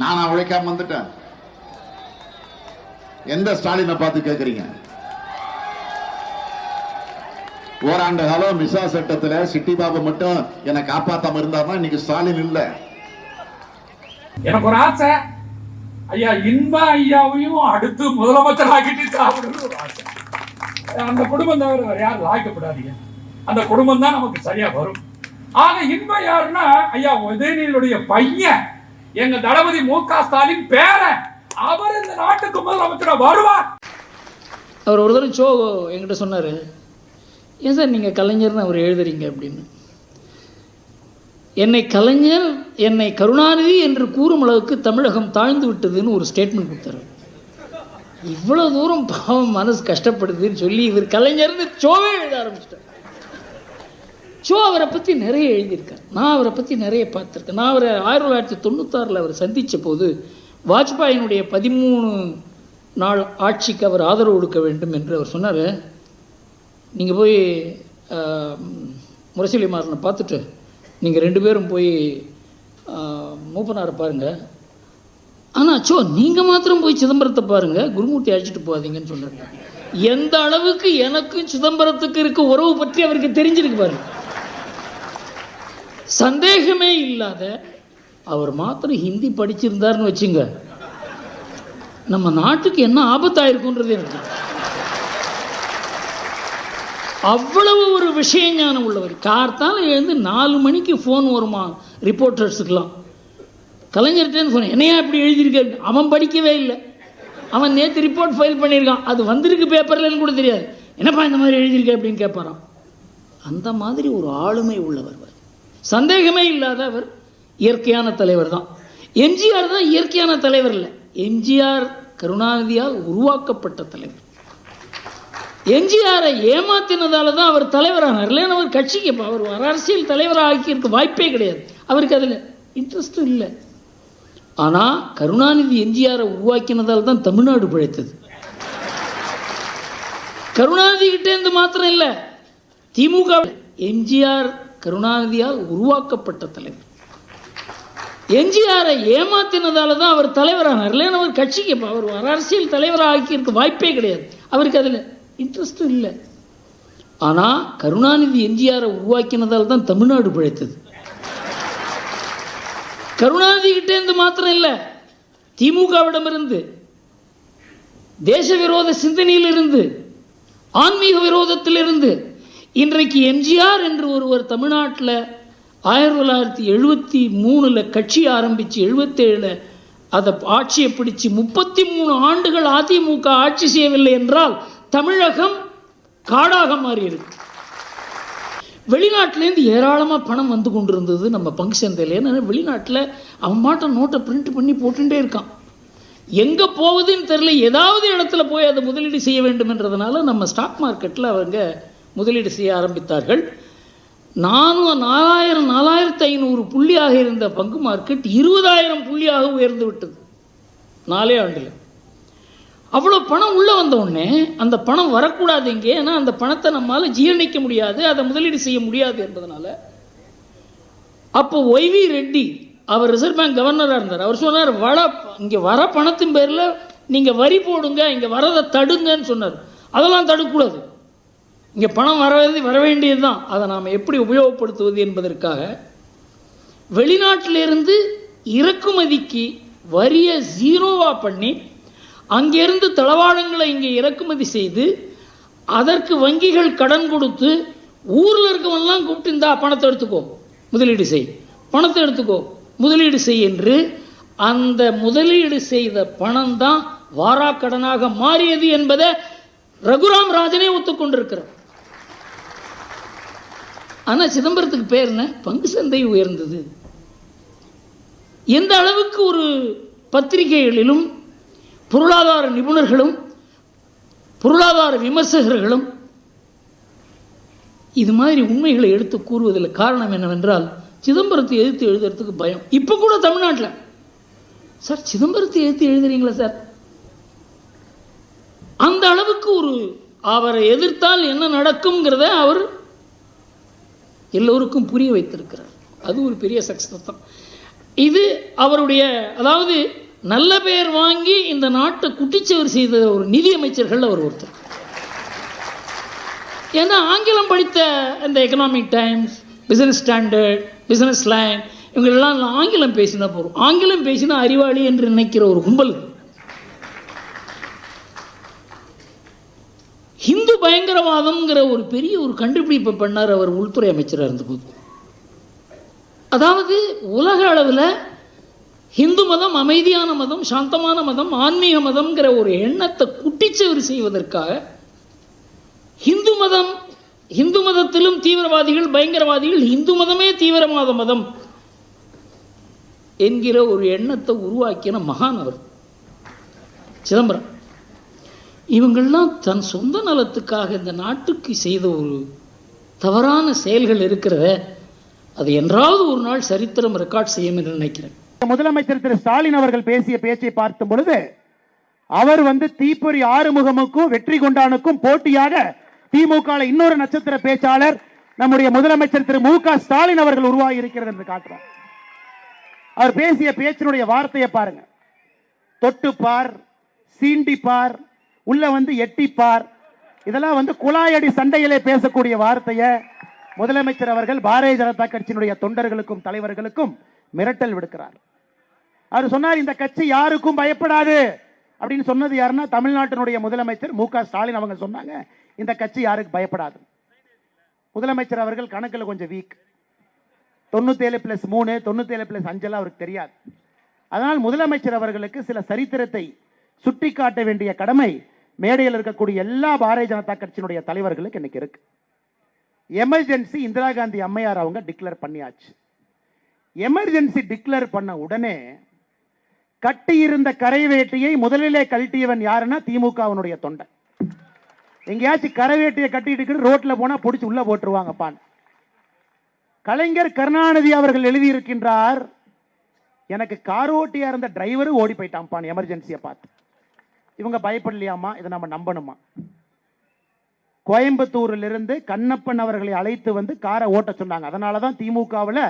நானா உழைக்காம வந்துட்டேன். எந்த ஸ்டாலினை பார்த்து கேட்குறீங்க ஓராண்டு காலம் மிசா சட்டத்துல சிட்டி பாபு மட்டும் என்னை காப்பாத்தாம இருந்தாருன்னா இன்னைக்கு ஸ்டாலின் இல்ல. எனக்கு ஒரு ஆசை. ஐயா இன்ப ஐயாவையும் அடுத்து முதலமைச்சர் ஆக்கிட்டு சாப்பிடணும் ஒரு ஆசை. அந்த குடும்பம் தவிர வேற யாரும் ஆக்கப்படாதீங்க அந்த குடும்பம் தான் நமக்கு சரியா வரும். ஆக இன்ப யாருன்னா ஐயா உதயநிதியுடைய பையன். எங்க தளபதி மு க ஸ்டாலின் பேரன் அவர் இந்த நாட்டுக்கு முதலமைச்சர் வருவார். அவர் ஒரு தடவை சோ என்கிட்ட சொன்னார் ஏன் சார் நீங்கள் கலைஞர்னு அவர் எழுதுறீங்க? அப்படின்னு. என்னை கலைஞர் என்னை கருணாநிதி என்று கூறும் அளவுக்கு தமிழகம் தாழ்ந்து விட்டதுன்னு ஒரு ஸ்டேட்மெண்ட் கொடுத்தாரு. இவ்வளோ தூரம் பாவம் மனசு கஷ்டப்படுதுன்னு சொல்லி இவர் கலைஞர்னு சோவே எழுத ஆரம்பிச்சிட்டார். ஸோ அவரை பற்றி நிறைய எழுதியிருக்கார். நான் அவரை பற்றி நிறைய பார்த்துருக்கேன். நான் அவரை ஆயிரத்தி தொள்ளாயிரத்தி தொண்ணூத்தாறில் அவர் சந்தித்த போது வாஜ்பாயினுடைய பதிமூணு நாள் ஆட்சிக்கு அவர் ஆதரவு கொடுக்க வேண்டும் என்று அவர் சொன்னார். நீங்கள் போய் முரசொலி மாறனை பார்த்துட்டு நீங்கள் ரெண்டு பேரும் போய் மூப்பனாரை பாருங்கள் ஆனால் சோ நீங்கள் மாத்திரம் போய் சிதம்பரத்தை பாருங்கள் குருமூர்த்தி அழைச்சிட்டு போகாதீங்கன்னு சொன்னார் எந்த அளவுக்கு எனக்கும் சிதம்பரத்துக்கு இருக்க உறவு பற்றி அவருக்கு தெரிஞ்சிருக்கு பாருங்கள் சந்தேகமே இல்லாத அவர் மாத்திரம் ஹிந்தி படிச்சிருந்தாருன்னு வச்சுங்க. நம்ம நாட்டுக்கு என்ன ஆபத்தாயிருக்குன்றது எனக்கு அவ்வளவு ஒரு விஷய ஞானம் உள்ளவர். கார்த்தால எழுந்து நாலு மணிக்கு ஃபோன் வருமா ரிப்போர்ட்டர்ஸுக்கெல்லாம் கலைஞர்கிட்டேன்னு சொன்னேன் என்னையா இப்படி எழுதியிருக்காரு அவன் படிக்கவே இல்லை. அவன் நேற்று ரிப்போர்ட் ஃபைல் பண்ணியிருக்கான். அது வந்திருக்கு பேப்பர்லன்னு கூட தெரியாது. என்னப்பா இந்த மாதிரி எழுதியிருக்க? அப்படின்னு கேட்பாராம். அந்த மாதிரி ஒரு ஆளுமை உள்ளவர் சந்தேகமே இல்லாத அவர் இயற்கையான தலைவர் தான் எம்ஜிஆர் தான் இயற்கையான தலைவர் இல்லை. எம்ஜிஆர் கருணாநிதியால் உருவாக்கப்பட்ட தலைவர். எம்ஜிஆரை ஏமாத்தினதால தான் அவர் தலைவரானார். இல்லைன்னு அவர் கட்சிக்கு இப்போ அவர் அரசியல் தலைவராக ஆக்கியிருக்க வாய்ப்பே கிடையாது. அவருக்கு அதில் இன்ட்ரெஸ்ட்டும் இல்லை. ஆனால் கருணாநிதி எம்ஜிஆரை உருவாக்கினதால் தான் தமிழ்நாடு பிழைத்தது. கருணாநிதி கிட்டேருந்து மாத்திரம் இல்லை. திமுக எம்ஜிஆர் கருணாநிதியால் உருவாக்கப்பட்ட தலைவர். எம்ஜிஆரை ஏமாத்தினதால தான் அவர் தலைவரானார். இல்லைன்னு அவர் கட்சிக்கு அவர் அரசியல் தலைவராக ஆக்கியிருக்க வாய்ப்பே கிடையாது. அவருக்கு அதில் இன்ட்ரெஸ்ட்டும் இல்லை. ஆனால் கருணாநிதி எம்ஜிஆரை உருவாக்கினதால் தான் தமிழ்நாடு பிழைத்தது. கருணாநிதி கிட்டேருந்து மாத்திரம் இல்லை. திமுகவிடமிருந்து தேச விரோத சிந்தனையிலிருந்து ஆன்மீக விரோதத்திலிருந்து இன்றைக்கு எம்ஜிஆர் என்று ஒருவர் தமிழ்நாட்டில் ஆயிரத்தி தொள்ளாயிரத்தி எழுபத்தி மூணில் கட்சி ஆரம்பித்து எழுபத்தேழில் அதை ஆட்சியை பிடிச்சு முப்பத்தி மூணு ஆண்டுகள் அதிமுக ஆட்சி செய்யவில்லை என்றால் தமிழகம் காடாக மாறியிருக்கு. வெளிநாட்டிலேருந்து ஏராளமாக பணம் வந்து கொண்டிருந்தது நம்ம பங்கு சந்தையில். ஏன்னா வெளிநாட்டில் அவன் மாட்ட நோட்டை பிரிண்ட் பண்ணி போட்டுட்டே இருக்கான். எங்கே போகுதுன்னு தெரியல. ஏதாவது இடத்துல போய் அதை முதலீடு செய்ய வேண்டும் என்றதுனால நம்ம ஸ்டாக் மார்க்கெட்டில் அவங்க முதலீடு செய்ய ஆரம்பித்தார்கள். நானும் நாலாயிரம் நாலாயிரத்து ஐநூறு புள்ளியாக இருந்த பங்கு மார்க்கெட் இருபதாயிரம் புள்ளியாக உயர்ந்து விட்டது. நாலே ஆண்டில். அவ்வளோ பணம் உள்ளே வந்த உடனே அந்த பணம் வரக்கூடாது இங்கே. ஏன்னா அந்த பணத்தை நம்மால் ஜீரணிக்க முடியாது. அதை முதலீடு செய்ய முடியாது என்பதனால. அப்போ ஒய்வி ரெட்டி அவர் ரிசர்வ் பேங்க் கவர்னராக இருந்தார். அவர் சொன்னார் வள இங்கே வர பணத்தின் பேரில் நீங்கள் வரி போடுங்க இங்கே வரதை தடுங்கன்னு சொன்னார். அதெல்லாம் தடுக்கக்கூடாது. இங்கே பணம் வர வர வேண்டியது தான் அதை நாம் எப்படி உபயோகப்படுத்துவது என்பதற்காக வெளிநாட்டிலிருந்து இறக்குமதிக்கு வரியை ஜீரோவாக பண்ணி அங்கேருந்து தளவாடங்களை இங்கே இறக்குமதி செய்து அதற்கு வங்கிகள் கடன் கொடுத்து ஊரில் இருக்கவன்லாம் கூப்பிட்டு இந்தா பணத்தை எடுத்துக்கோ முதலீடு செய். பணத்தை எடுத்துக்கோ முதலீடு செய் என்று அந்த முதலீடு செய்த பணம் தான் வாராக்கடனாக மாறியது என்பதை ரகுராம் ராஜனே ஒத்துக்கொண்டிருக்கிறார். ஆனால் சிதம்பரத்துக்கு பேர் என்ன? பங்கு சந்தை உயர்ந்தது. எந்த அளவுக்கு ஒரு பத்திரிகைகளிலும் பொருளாதார நிபுணர்களும் பொருளாதார விமர்சகர்களும் இது மாதிரி உண்மைகளை எடுத்து கூறுவதில் காரணம் என்னவென்றால் சிதம்பரத்தை எதிர்த்து எழுதுறதுக்கு பயம். இப்போ கூட தமிழ்நாட்டில். சார் சிதம்பரத்தை எதிர்த்து எழுதுறீங்களா சார்? அந்த அளவுக்கு ஒரு அவரை எதிர்த்தால் என்ன நடக்குங்கிறத அவர் எல்லோருக்கும் புரிய வைத்திருக்கிறார். அது ஒரு பெரிய சக்ஸஸ் தான். இது அவருடைய அதாவது நல்ல பெயர் வாங்கி இந்த நாட்டை குட்டிச்சவர் செய்த ஒரு நிதி அமைச்சர்கள் அவர் ஒருத்தர். ஏன்னா ஆங்கிலம் படித்த இந்த Economic Times Business Standard Business Line இவங்களெல்லாம் ஆங்கிலம் பேசினா போகிறோம் ஆங்கிலம் பேசினா அறிவாளி என்று நினைக்கிற ஒரு கும்பல் இது. ஹிந்து பயங்கரவாதம்ங்கிற ஒரு பெரிய ஒரு கண்டுபிடிப்பை பண்ணார் அவர் உள்துறை அமைச்சராக இருந்தபோது அதாவது உலக அளவில் இந்து மதம் அமைதியான மதம் சாந்தமான மதம் ஆன்மீக மதம்ங்கிற ஒரு எண்ணத்தை குட்டிச்சவர் செய்வதற்காக ஹிந்து மதம் இந்து மதத்திலும் தீவிரவாதிகள் பயங்கரவாதிகள் இந்து மதமே தீவிரவாத மதம் என்கிற ஒரு எண்ணத்தை உருவாக்கின மகான் அவர். சிதம்பரம். இவங்கள்லாம் தன் சொந்த நலத்துக்காக இந்த நாட்டுக்கு செய்த ஒரு தவறான செயல்கள் இருக்கிறத அது என்றாவது ஒரு நாள் சரித்திரம் ரெக்கார்ட் செய்யும் என்று நினைக்கிறேன். முதலமைச்சர் திரு ஸ்டாலின் அவர்கள் பேசிய பேச்சை பார்க்கும் பொழுது அவர் வந்து தீப்பொறி ஆறுமுகமுக்கும் வெற்றி கொண்டானுக்கும் போட்டியாக திமுக இன்னொரு நட்சத்திர பேச்சாளர் நம்முடைய முதலமைச்சர் திரு மு க ஸ்டாலின் அவர்கள் உருவாகி இருக்கிறது என்று காட்டுறார். அவர் பேசிய பேச்சினுடைய வார்த்தையை பாருங்க. தொட்டுப்பார் சீண்டிப்பார் உள்ள வந்து எட்டிப்பார். இதெல்லாம் வந்து குழாயடி சண்டையிலே பேசக்கூடிய வார்த்தையை முதலமைச்சர் அவர்கள் பாரதிய ஜனதா கட்சியினுடைய தொண்டர்களுக்கும் தலைவர்களுக்கும் மிரட்டல் விடுக்கிறார். அவர் சொன்னார் இந்த கட்சி யாருக்கும் பயப்படாது. அப்படின்னு சொன்னது யாருன்னா தமிழ்நாட்டினுடைய முதலமைச்சர் மு ஸ்டாலின் அவங்க சொன்னாங்க இந்த கட்சி யாருக்கு பயப்படாது. முதலமைச்சர் அவர்கள் கணக்கில் கொஞ்சம் வீக் தொண்ணூத்தேழு பிளஸ் மூணு தொண்ணூத்தேழு பிளஸ் அஞ்செல்லாம் அவருக்கு தெரியாது. அதனால் முதலமைச்சர் அவர்களுக்கு சில சரித்திரத்தை சுட்டிக்காட்ட வேண்டிய கடமை மேடையில் இருக்கக்கூடிய எல்லா பாரதிய ஜனதா கட்சியினுடைய தலைவர்களுக்கு இன்னைக்கு இருக்கு. எமர்ஜென்சி இந்திரா காந்தி அம்மையார் அவங்க டிக்ளேர் பண்ணியாச்சு. எமர்ஜென்சி டிக்ளேர் பண்ண உடனே கட்டியிருந்த கரை வேட்டியை முதலிலே கழட்டியவன் யாருன்னா திமுகவினுடைய தொண்டை எங்கேயாச்சும் கரை வேட்டியை கட்டிட்டு ரோட்டில் போனால் பிடிச்சி உள்ளே போட்டுருவாங்கப்பான். கலைஞர் கருணாநிதி அவர்கள் எழுதியிருக்கின்றார் எனக்கு கார் ஓட்டியாக இருந்த டிரைவரும் ஓடி போயிட்டான்ப்பான் எமர்ஜென்சியை பார்த்து. இவங்க பயப்படலையாமா இதை நம்ம நம்பணுமா? கோயம்புத்தூரிலிருந்து கண்ணப்பன் அவர்களை அழைத்து வந்து காரை ஓட்ட சொன்னாங்க. அதனால தான் திமுகவில்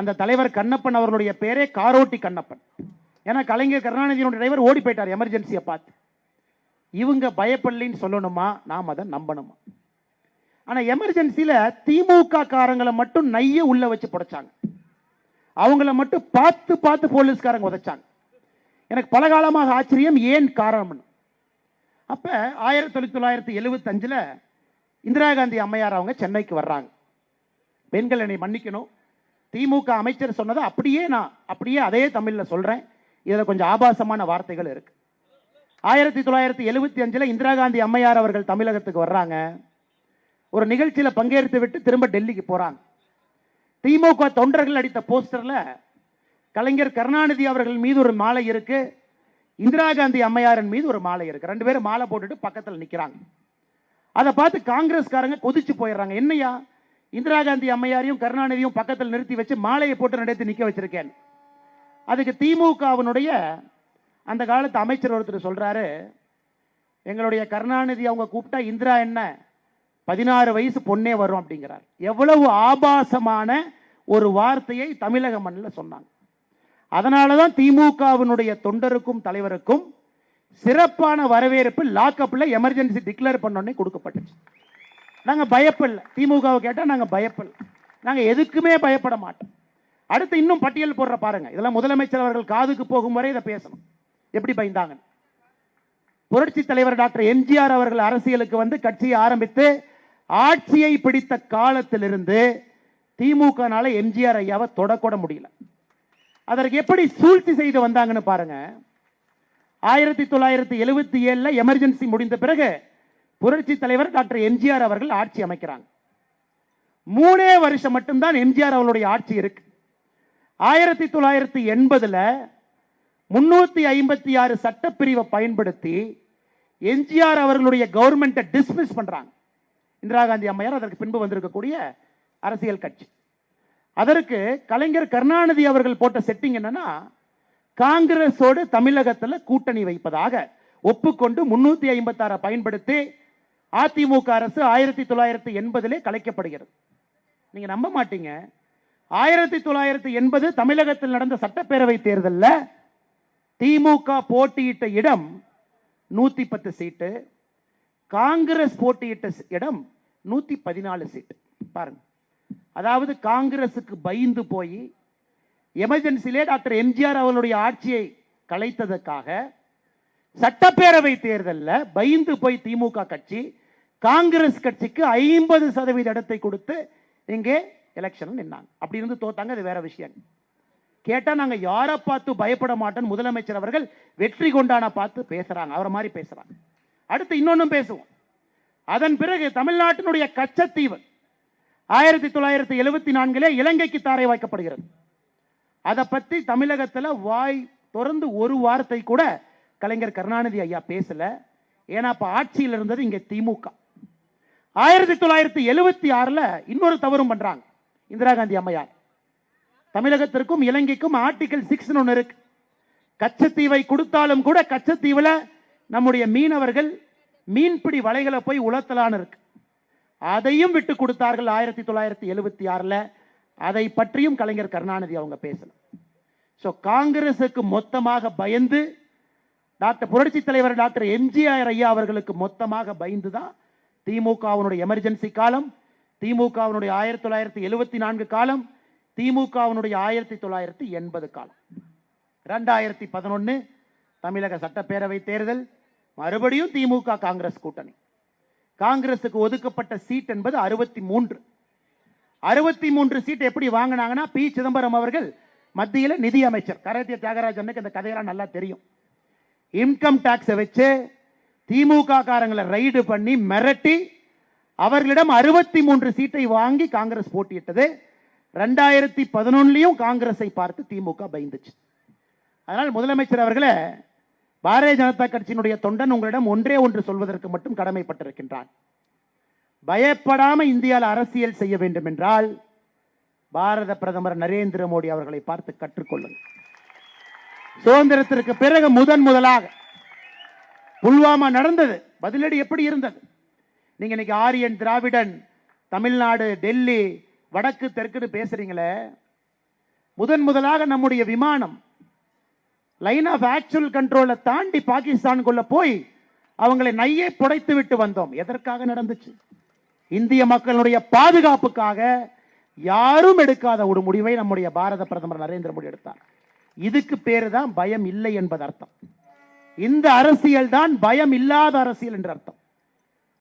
அந்த தலைவர் கண்ணப்பன் அவர்களுடைய பேரே காரோட்டி கண்ணப்பன். ஏன்னா கலைஞர் கருணாநிதியினுடைய டிரைவர் ஓடி போயிட்டார் எமர்ஜென்சியை பார்த்து. இவங்க பயப்படலின்னு சொல்லணுமா? நாம் அதை நம்பணுமா? ஆனால் எமர்ஜென்சியில் திமுக காரங்களை மட்டும் நைய உள்ள வச்சு புடைச்சாங்க. அவங்கள மட்டும் பார்த்து பார்த்து போலீஸ்காரங்க உதைச்சாங்க. எனக்கு பல காலமாக ஆச்சரியம் ஏன் காரணம்னு. அப்போ ஆயிரத்தி தொள்ளாயிரத்தி எழுபத்தஞ்சில் இந்திரா காந்தி அம்மையார் அவங்க சென்னைக்கு வர்றாங்க. பெண்கள் என்னை மன்னிக்கணும். திமுக அமைச்சர் சொன்னதை அப்படியே நான் அப்படியே அதே தமிழில் சொல்கிறேன் இதில் கொஞ்சம் ஆபாசமான வார்த்தைகள் இருக்கு. ஆயிரத்தி தொள்ளாயிரத்தி எழுபத்தி அஞ்சில் இந்திரா காந்தி அம்மையார் அவர்கள் தமிழகத்துக்கு வர்றாங்க. ஒரு நிகழ்ச்சியில் பங்கேற்று விட்டு திரும்ப டெல்லிக்கு போகிறாங்க திமுக தொண்டர்கள் அடித்த போஸ்டரில் கலைஞர் கருணாநிதி அவர்கள் மீது ஒரு மாலை இருக்கு. இந்திரா காந்தி அம்மையாரின் மீது ஒரு மாலை இருக்கு. ரெண்டு பேரும் மாலை போட்டுட்டு பக்கத்தில் நிற்கிறாங்க அதை பார்த்து காங்கிரஸ்காரங்க கொதிச்சு போயிடுறாங்க. என்னையா? இந்திரா காந்தி அம்மையாரையும் கருணாநிதியும் பக்கத்தில் நிறுத்தி வச்சு மாலையை போட்டு நடத்தி நிற்க வச்சிருக்கேன். அதுக்கு திமுகவினுடைய அந்த காலத்து அமைச்சர் ஒருத்தர் சொல்றாரு எங்களுடைய கருணாநிதி அவங்க கூப்பிட்டா இந்திரா என்ன? பதினாறு வயசு பொண்ணே வரும் அப்படிங்கிறார். எவ்வளவு ஆபாசமான ஒரு வார்த்தையை தமிழக மண்ணில் சொன்னாங்க. அதனால தான் திமுகவினுடைய தொண்டருக்கும் தலைவருக்கும் சிறப்பான வரவேற்பு லாக்அப்பில் எமர்ஜென்சி டிக்ளேர் பண்ணோடனே கொடுக்கப்பட்டுச்சு. நாங்கள் பயப்படல. திமுகவை கேட்டால் நாங்கள் பயப்படல. நாங்கள் எதுக்குமே பயப்பட மாட்டோம். அடுத்து இன்னும் பட்டியல் போடுற பாருங்க. இதெல்லாம் முதலமைச்சர் அவர்கள் காதுக்கு போகும் வரை இதை பேசணும். எப்படி பயந்தாங்க புரட்சி தலைவர் டாக்டர் எம்ஜிஆர் அவர்கள் அரசியலுக்கு வந்து கட்சியை ஆரம்பித்து ஆட்சியை பிடித்த காலத்திலிருந்து திமுகனால எம்ஜிஆர் ஐயாவை தொடக்கூட முடியல. அதற்கு எப்படி சூழ்ச்சி செய்து வந்தாங்கன்னு பாருங்க. ஆயிரத்தி தொள்ளாயிரத்தி எழுபத்தி ஏழில் எமர்ஜென்சி முடிந்த பிறகு புரட்சி தலைவர் டாக்டர் எம்ஜிஆர் அவர்கள் ஆட்சி அமைக்கிறாங்க. மூணே வருஷம் மட்டும்தான் எம்ஜிஆர் அவர்களுடைய ஆட்சி இருக்கு. ஆயிரத்தி தொள்ளாயிரத்தி எண்பதுல முன்னூற்றி ஐம்பத்தி ஆறு சட்டப்பிரிவை பயன்படுத்தி எம்ஜிஆர் அவர்களுடைய கவர்மெண்ட்டை டிஸ்மிஸ் பண்ணுறாங்க இந்திரா காந்தி அம்மையார் அதற்கு பின்பு வந்திருக்கக்கூடிய அரசியல் கட்சி. அதற்கு கலைஞர் கருணாநிதி அவர்கள் போட்ட செட்டிங் என்னன்னா காங்கிரஸோடு தமிழகத்தில் கூட்டணி வைப்பதாக ஒப்புக்கொண்டு முன்னூத்தி ஐம்பத்தாறை பயன்படுத்தி அதிமுக அரசு ஆயிரத்தி தொள்ளாயிரத்தி எண்பதிலே கலைக்கப்படுகிறது. நீங்க நம்ப மாட்டீங்க. ஆயிரத்தி தொள்ளாயிரத்தி எண்பது தமிழகத்தில் நடந்த சட்டப்பேரவை தேர்தலில் திமுக போட்டியிட்ட இடம் நூத்தி பத்து சீட்டு காங்கிரஸ் போட்டியிட்ட இடம் நூத்தி பதினாலு சீட்டு பாருங்க. அதாவது காங்கிரசுக்கு பயந்து போய் எமர்ஜென்சிலே டாக்டர் எம்ஜிஆர் அவர்களுடைய ஆட்சியை கலைத்ததற்காக சட்டப்பேரவை தேர்தலில் பயந்து போய் திமுக கட்சி காங்கிரஸ் கட்சிக்கு ஐம்பது சதவீத இடத்தை கொடுத்து இங்கே எலெக்ஷன் நின்னாங்க. அப்படி இருந்து தோத்தாங்க அது வேற விஷயம். கேட்டா நாங்க யாரை பார்த்து பயப்பட மாட்டோம் முதலமைச்சர் அவர்கள் வெற்றி கொண்டான பார்த்து பேசுறாங்க. அவரை மாதிரி பேசுறாங்க. அடுத்து இன்னொன்னும் பேசுவோம். அதன் பிறகு தமிழ்நாட்டினுடைய கச்சத்தீவு ஆயிரத்தி தொள்ளாயிரத்தி எழுபத்தி நான்கிலே இலங்கைக்கு தாரை வாய்க்கப்படுகிறது. அதை பற்றி தமிழகத்தில் வாய் தொடர்ந்து ஒரு வார்த்தை கூட கலைஞர் கருணாநிதி ஐயா பேசல. ஏன்னா அப்போ ஆட்சியில் இருந்தது இங்கே திமுக. ஆயிரத்தி தொள்ளாயிரத்தி எழுபத்தி ஆறில் இன்னொரு தவறும் பண்ணுறாங்க இந்திரா காந்தி அம்மையார். தமிழகத்திற்கும் இலங்கைக்கும் ஆர்டிகல் சிக்ஸ் ஒன்று இருக்கு. கச்சத்தீவை கொடுத்தாலும் கூட கச்சத்தீவில் நம்முடைய மீனவர்கள் மீன்பிடி வலைகளை போய் உலத்தலான்னு இருக்கு. அதையும் விட்டு கொடுத்தார்கள் ஆயிரத்தி தொள்ளாயிரத்தி எழுபத்தி ஆறில். அதை பற்றியும் கலைஞர் கருணாநிதி அவங்க பேசணும். ஸோ காங்கிரஸுக்கு மொத்தமாக பயந்து டாக்டர் புரட்சி தலைவர் டாக்டர் எம்ஜிஆர் ஐயா அவர்களுக்கு மொத்தமாக பயந்து தான் திமுகவினுடைய எமர்ஜென்சி காலம் திமுகவினுடைய ஆயிரத்தி தொள்ளாயிரத்தி எழுபத்தி நான்கு காலம் திமுகவினுடைய ஆயிரத்தி தொள்ளாயிரத்தி எண்பது காலம். ரெண்டாயிரத்தி பதினொன்று தமிழக சட்டப்பேரவை தேர்தல் மறுபடியும் திமுக காங்கிரஸ் கூட்டணி. காங்கிரசுக்கு ஒதுக்கப்பட்ட சீட் என்பது அறுபத்தி மூன்று. அறுபத்தி மூன்று சீட் எப்படி வாங்கினாங்கன்னா பி. சிதம்பரம் அவர்கள் மத்தியில் நிதி அமைச்சர் கரத்திய தியாகராஜனுக்கு இந்த கதையெல்லாம் நல்லா தெரியும். இன்கம் டாக்ஸை வச்சு திமுக காரங்களை ரைடு பண்ணி மிரட்டி அவர்களிடம் அறுபத்தி மூன்று சீட்டை வாங்கி காங்கிரஸ் போட்டியிட்டது. ரெண்டாயிரத்தி பதினொன்னுலையும் காங்கிரஸை பார்த்து திமுக பயந்துச்சு. அதனால் முதலமைச்சர் அவர்களை பாரதிய ஜனதா கட்சியினுடைய தொண்டன் உங்களிடம் ஒன்றே ஒன்று சொல்வதற்கு மட்டும் கடமைப்பட்டிருக்கின்றான். பயப்படாம இந்தியாவில் அரசியல் செய்ய வேண்டும் என்றால் பாரத பிரதமர் நரேந்திர மோடி அவர்களை பார்த்து கற்றுக்கொள்ளுங்கள். சுதந்திரத்திற்கு பிறகு முதன் முதலாக புல்வாமா நடந்தது. பதிலடி எப்படி இருந்தது? நீங்க இன்னைக்கு ஆரியன் திராவிடன் தமிழ்நாடு டெல்லி வடக்கு தெற்குன்னு பேசுறீங்களே. முதன் முதலாக நம்முடைய விமானம் லைன் ஆஃப் ஆக்சுவல் கண்ட்ரோலை தாண்டி பாகிஸ்தானுக்குள்ள போய் அவங்களை நையே புடைத்து விட்டு வந்தோம். எதற்காக நடந்துச்சு? இந்திய மக்களுடைய பாதுகாப்புக்காக யாரும் எடுக்காத ஒரு முடிவை நம்முடைய பாரத பிரதமர் நரேந்திர மோடி எடுத்தார். இதுக்கு பேரு தான் பயம் இல்லை என்பது அர்த்தம். இந்த அரசியல் தான் பயம் இல்லாத அரசியல் என்ற அர்த்தம்.